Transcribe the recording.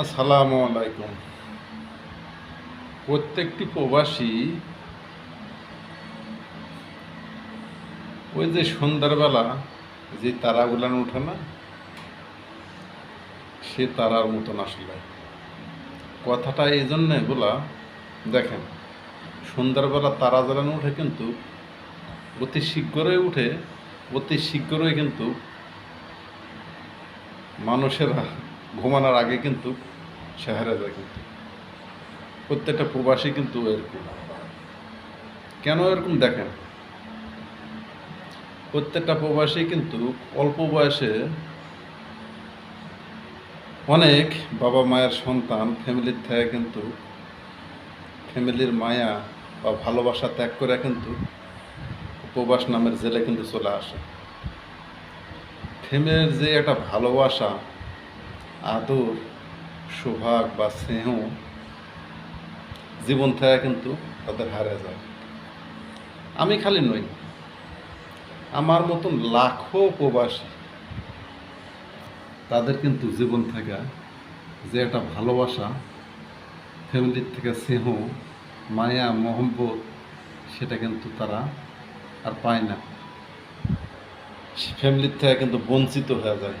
আসসালামু আলাইকুম। প্রত্যেকটি প্রবাসী ওই যে সন্ধ্যারবেলা যে তারাগুলান ওঠে না, সে তারার মতন আসলে। কথাটা এই জন্যে বলা, দেখেন, সন্ধ্যারবেলা তারা জ্বালানো উঠে কিন্তু অতি শীঘ্রই উঠে, অতি শীঘ্রই কিন্তু মানুষেরা ঘুমানোর আগে কিন্তু সে হারা যায় কিন্তু প্রত্যেকটা প্রবাসী কিন্তু এরকম। কেন এরকম দেখেন? প্রত্যেকটা প্রবাসী কিন্তু অল্প বয়সে অনেক বাবা মায়ের সন্তান ফ্যামিলির থেকে কিন্তু ফ্যামিলির মায়া বা ভালোবাসা ত্যাগ করে কিন্তু উপবাস নামের জেলে কিন্তু চলে আসে। ফ্যামিলির যে একটা ভালোবাসা আদর, সোহাগ বা স্নেহ জীবন থেকে কিন্তু তাদের হারা যায়। আমি খালি নই। আমার মতন লাখো প্রবাসী, তাদের কিন্তু জীবন থেকে যে একটা ভালোবাসা ফ্যামিলির থেকে স্নেহ, মায়া, মহব্বত, সেটা কিন্তু তারা আর পায় না। ফ্যামিলির থেকে কিন্তু বঞ্চিত হয়ে যায়।